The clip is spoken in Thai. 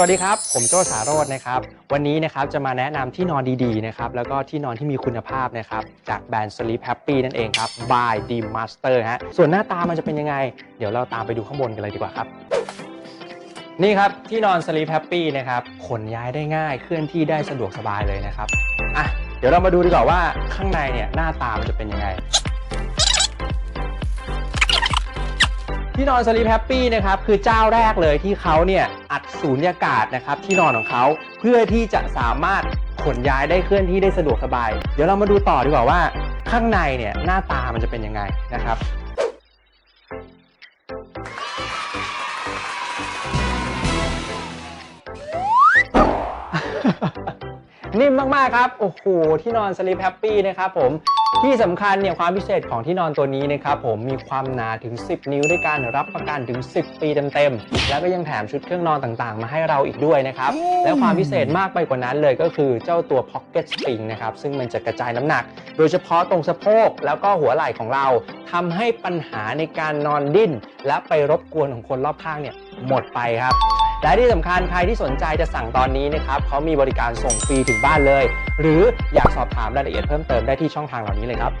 สวัสดีครับ ผมโจสาโรจน์นะครับ วันนี้นะครับจะมาแนะนำที่นอนดีๆนะครับ แล้วก็ที่นอนที่มีคุณภาพนะครับ จากแบรนด์ Sleep Happy นั่นเองครับ by d e Master ฮะ ส่วนหน้าตามันจะเป็นยังไง เดี๋ยวเราตามไปดูข้างบนกันเลยดีกว่าครับ นี่ครับ ที่นอน Sleep Happy นะครับ ขนย้ายได้ง่าย เคลื่อนที่ได้สะดวกสบายเลยนะครับ อะ เดี๋ยวเรามาดูดีกว่าว่าข้างในเนี่ยหน้าตามันจะเป็นยังไง ที่นอน Sleep Happy นะครับ คือเจ้าแรกเลยที่เขาเนี่ยอัดสูญญากาศนะครับ ที่นอนของเขาเพื่อที่จะสามารถขนย้ายได้เคลื่อนที่ได้สะดวกสบาย เดี๋ยวเรามาดูต่อดีกว่าว่า ข้างในเนี่ยหน้าตามันจะเป็นยังไงนะครับ นิ่มมากๆครับ โอ้โห ที่นอน Sleep Happy นะครับผม ที่สำคัญเนี่ยความพิเศษของที่นอนตัวนี้นะครับผมมีความหนาถึง 10 นิ้วด้วยกันรับประกันถึง 10 ปีเต็มๆ แล้วก็ยังแถมชุดเครื่องนอนต่างๆ มาให้เราอีกด้วยนะครับ และความพิเศษมากไปกว่านั้นเลยก็คือเจ้าตัว Pocket Spring นะครับ ซึ่งมันจะกระจายน้ำหนัก โดยเฉพาะตรงสะโพกแล้วก็หัวไหล่ของเราทำให้ปัญหาในการนอนดิ้น และไปรบกวนของคนรอบข้างเนี่ยหมดไปครับ และที่สำคัญใครที่สนใจจะสั่งตอนนี้นะครับเขามีบริการส่งฟรีถึงบ้านเลย หรืออยากสอบถามรายละเอียดเพิ่มเติมได้ที่ช่องทางเหล่านี้เลยครับ